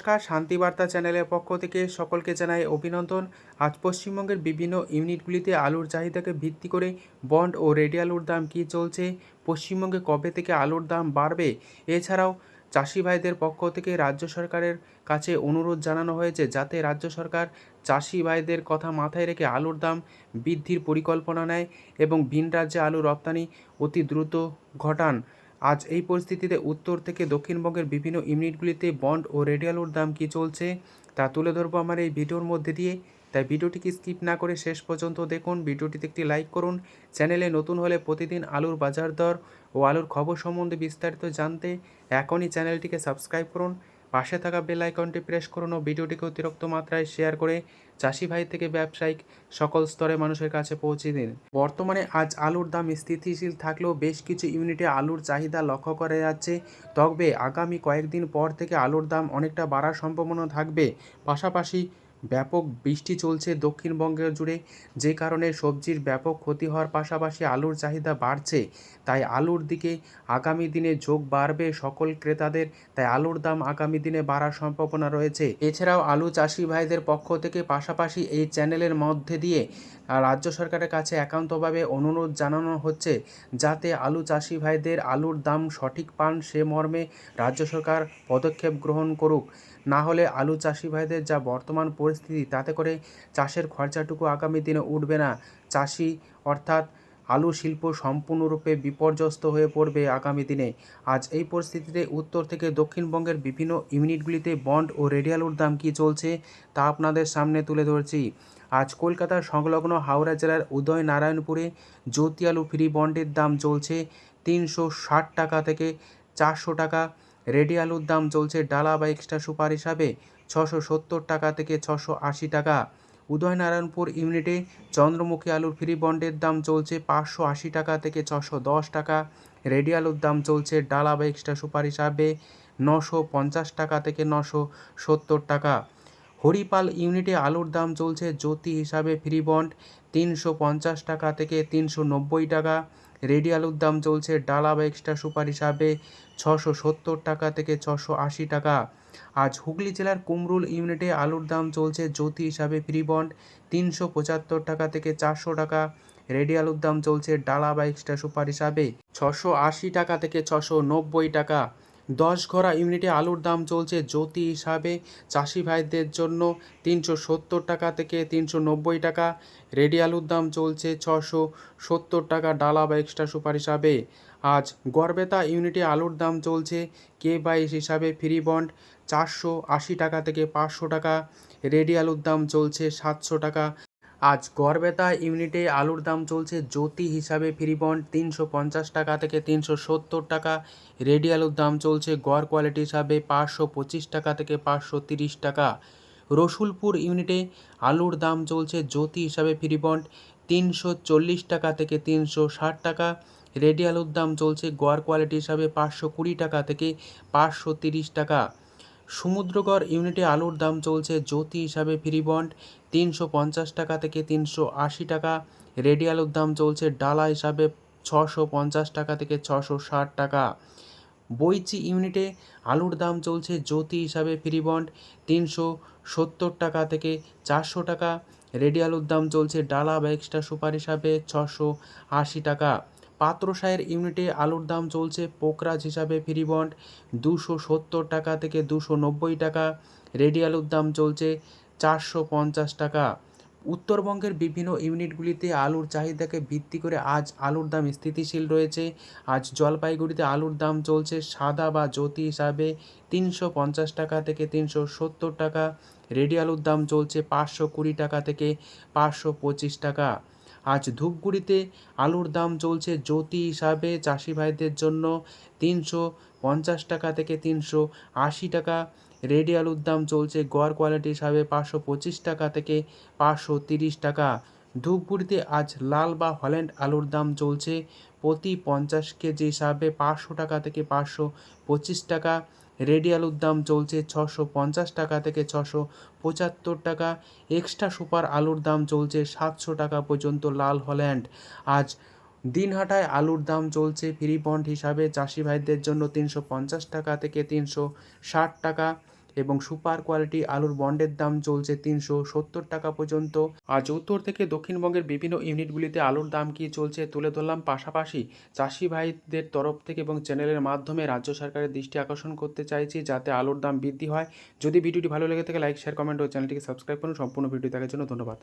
নমস্কার শান্তিবার্তা চ্যানেলের পক্ষ থেকে সকলকে জানাই অভিনন্দন। আজ পশ্চিমবঙ্গের বিভিন্ন ইউনিটগুলিতে আলুর চাহিদাকে ভিত্তি করে বন্ড ও রেডি আলুর দাম কী চলছে, পশ্চিমবঙ্গে কবে থেকে আলুর দাম বাড়বে, এছাড়াও চাষি ভাইদের পক্ষ থেকে রাজ্য সরকারের কাছে অনুরোধ জানানো হয়েছে যাতে রাজ্য সরকার চাষি ভাইদের কথা মাথায় রেখে আলুর দাম বৃদ্ধির পরিকল্পনা নেয় এবং ভিন রাজ্যে আলু রপ্তানি অতি দ্রুত ঘটান। আজ এই পরিস্থিতিতে উত্তর থেকে দক্ষিণবঙ্গের বিভিন্ন ইউনিটগুলিতে বন্ড ও রেডিয়ালোর দাম কী চলছে, তা তুলে ধরবো আমার এই ভিডিওর মধ্যে দিয়ে। তাই ভিডিওটিকে স্কিপ না করে শেষ পর্যন্ত দেখুন, ভিডিওটিতে একটি লাইক করুন। চ্যানেলে নতুন হলে প্রতিদিন আলুর বাজার দর ও আলুর খবর সম্বন্ধে বিস্তারিত জানতে এখনই চ্যানেলটিকে সাবস্ক্রাইব করুন। পাশে থাকা বেল আইকনটি প্রেস করুন ও ভিডিওটিকে অতিরিক্ত মাত্রায় শেয়ার করে চাষি ভাই থেকে ব্যবসায়িক সকল স্তরে মানুষের কাছে পৌঁছে দিন। বর্তমানে আজ আলুর দাম স্থিতিশীল থাকলেও বেশ কিছু ইউনিটে আলুর চাহিদা লক্ষ্য করা যাচ্ছে। তবে আগামী কয়েকদিন পর থেকে আলুর দাম অনেকটা বাড়ার সম্ভাবনা থাকবে। পাশাপাশি ব্যাপক বৃষ্টি চলছে দক্ষিণবঙ্গ জুড়ে। যে কারণে সবজির ব্যাপক ক্ষতি হওয়ার পাশাপাশি আলুর চাহিদা বাড়ছে। তাই আলুর দিকে আগামী দিনে যোগ বাড়বে সকল ক্রেতাদের। তাই আলুর দাম আগামী দিনে বাড়ার সম্ভাবনা রয়েছে। এছাড়াও আলু চাষি ভাইদের পক্ষ থেকে পাশাপাশি এই চ্যানেলের মধ্যে দিয়ে রাজ্য সরকারের কাছে একান্তভাবে অনুরোধ জানানো হচ্ছে যাতে আলু চাষি ভাইদের আলুর দাম সঠিক পান সে মর্মে রাজ্য সরকার পদক্ষেপ গ্রহণ করুক। না হলে আলু চাষি ভাইদের যা বর্তমান পরিস্থিতি। তাতে করে চাষের খরচাটুকু আগামী দিনে উঠবে না। চাষি অর্থাৎ আলু শিল্প সম্পূর্ণরূপে বিপর্যস্ত হয়ে পড়বে আগামী দিনে। আজ এই পরিস্থিতিতে উত্তর থেকে দক্ষিণবঙ্গের বিভিন্ন ইউনিটগুলিতে বন্ড ও রেডি আলুর দাম কী চলছে, তা আপনাদের সামনে তুলে ধরছি। আজ কলকাতার সংলগ্ন হাওড়া জেলার উদয় নারায়ণপুরে জ্যোতি আলু ফ্রি বন্ডের দাম চলছে তিনশো ষাট টাকা থেকে চারশো টাকা। রেডি আলুর দাম চলছে ডালা বা এক্সট্রা সুপার হিসাবে ছশো সত্তর টাকা থেকে ছশো আশি টাকা। উদয়নারায়ণপুর ইউনিটে চন্দ্রমুখী আলুর ফ্রি বন্ডের দাম চলছে পাঁচশো আশি টাকা থেকে ছশো দশ টাকা। রেডি আলুর দাম চলছে ডালা বা এক্সট্রা সুপার হিসাবে নশো পঞ্চাশ টাকা থেকে নশো সত্তর টাকা। হরিপাল ইউনিটে আলুর দাম চলছে জ্যোতি হিসাবে ফ্রি বন্ড তিনশো পঞ্চাশ টাকা থেকে তিনশো নব্বই টাকা। রেডি আলুর দাম চলছে ডালা বা এক্সট্রা সুপার হিসাবে ছশো সত্তর টাকা থেকে ছশো আশি টাকা। আজ হুগলি জেলার কুমরুল ইউনিটে আলুর দাম চলছে জ্যোতি হিসাবে ফ্রি বন্ড তিনশো পঁচাত্তর টাকা থেকে চারশো টাকা। রেডি আলুর দাম চলছে ডালা বা এক্সট্রা সুপার হিসাবে ছশো আশি টাকা থেকে ছশো নব্বই টাকা। দশ ঘোড়া ইউনিটে আলুর দাম চলছে জ্যোতি হিসাবে। চাষি ভাইদের জন্য তিনশো সত্তর টাকা থেকে তিনশো নব্বই টাকা। রেডি আলুর দাম চলছে ছশো সত্তর টাকা ডালা বা এক্সট্রা সুপার হিসাবে। আজ গড়বেতা ইউনিটে আলুর দাম চলছে কে বাইশ হিসাবে ফ্রি বন্ড চারশো আশি টাকা থেকে পাঁচশো টাকা। রেডি আলুর দাম চলছে সাতশো টাকা। আজ গড়বেতা ইউনিটে আলুর দাম চলছে জ্যোতি হিসাবে ফ্রি বন্ড তিনশো পঞ্চাশ টাকা থেকে তিনশো সত্তর টাকা। রেডি আলুর দাম চলছে গড় কোয়ালিটি হিসাবে পাঁচশো পঁচিশ টাকা থেকে পাঁচশো তিরিশ টাকা। রসুলপুর ইউনিটে আলুর দাম চলছে জ্যোতি হিসাবে ফ্রি বন্ড তিনশো চল্লিশ টাকা থেকে তিনশো ষাট টাকা। রেডি আলুর দাম চলছে গড় কোয়ালিটি হিসাবে পাঁচশো কুড়ি টাকা থেকে পাঁচশো তিরিশ টাকা। সমুদ্রগড় ইউনিটে আলুর দাম চলছে জ্যোতি হিসাবে ফ্রি বন্ড, তিনশো পঞ্চাশ টাকা থেকে তিনশো আশি টাকা। রেডি আলুর দাম চলছে ডালা হিসাবে ছশো পঞ্চাশ টাকা থেকে ছশো ষাট টাকা। বইচি ইউনিটে আলুর দাম চলছে জ্যোতি হিসাবে ফ্রি বন্ড, তিনশো সত্তর টাকা থেকে চারশো টাকা। রেডি আলুর দাম চলছে ডালা বা এক্সট্রা সুপার হিসাবে ছশো আশি টাকা। পাত্রসায়ের ইউনিটে আলুর দাম চলছে, পোকরাজ হিসাবে ফ্রি বন্ড দুশো সত্তর টাকা থেকে দুশো নব্বই টাকা, রেডি আলুর দাম চলছে চারশো পঞ্চাশ টাকা। উত্তরবঙ্গের বিভিন্ন ইউনিটগুলিতে আলুর চাহিদাকে ভিত্তি করে আজ আলুর দাম স্থিতিশীল রয়েছে। আজ জলপাইগুড়িতে আলুর দাম চলছে সাদা বা জ্যোতি হিসাবে তিনশো পঞ্চাশ টাকা থেকে তিনশো সত্তর টাকা, রেডি আলুর দাম চলছে পাঁচশো কুড়ি টাকা থেকে পাঁচশো পঁচিশ টাকা। আজ ধূপগুড়িতে আলুর দাম চলছে জ্যোতি হিসাবে চাষি ভাইদের জন্য তিনশো পঞ্চাশ টাকা থেকে তিনশো আশি টাকা। রেডি আলুর দাম চলছে গড় কোয়ালিটি হিসাবে পাঁচশো পঁচিশ টাকা থেকে পাঁচশো তিরিশ টাকা। ধূপগুড়িতে আজ লাল বা হল্যান্ড আলুর দাম চলছে প্রতি পঞ্চাশ কেজি হিসাবে পাঁচশো টাকা থেকে পাঁচশো পঁচিশ টাকা। রেডি আলুর দাম চলছে ছশো পঞ্চাশ টাকা থেকে ছশো পঁচাত্তর টাকা। এক্সট্রা সুপার আলুর দাম চলছে সাতশো টাকা পর্যন্ত লাল হল্যান্ড। আজ দিনহাটায় আলুর দাম চলছে ফ্রি পন্ড হিসাবে। চাষি ভাইদের জন্য তিনশো পঞ্চাশ টাকা থেকে তিনশো ষাট টাকা। এবং সুপার কোয়ালিটি আলুর বন্ডের দাম চলছে তিনশো সত্তর টাকা পর্যন্ত। আজ উত্তর থেকে দক্ষিণবঙ্গের বিভিন্ন ইউনিটগুলিতে আলুর দাম কি চলছে তুলে ধরলাম। পাশাপাশি চাষি ভাইদের তরফ থেকে এবং চ্যানেলের মাধ্যমে রাজ্য সরকারের দৃষ্টি আকর্ষণ করতে চাইছি যাতে আলুর দাম বৃদ্ধি হয়। যদি ভিডিওটি ভালো লেগে থাকে, লাইক শেয়ার কমেন্ট ও চ্যানেলটিকে সাবস্ক্রাইব করুন। সম্পূর্ণ ভিডিও দেখার জন্য ধন্যবাদ।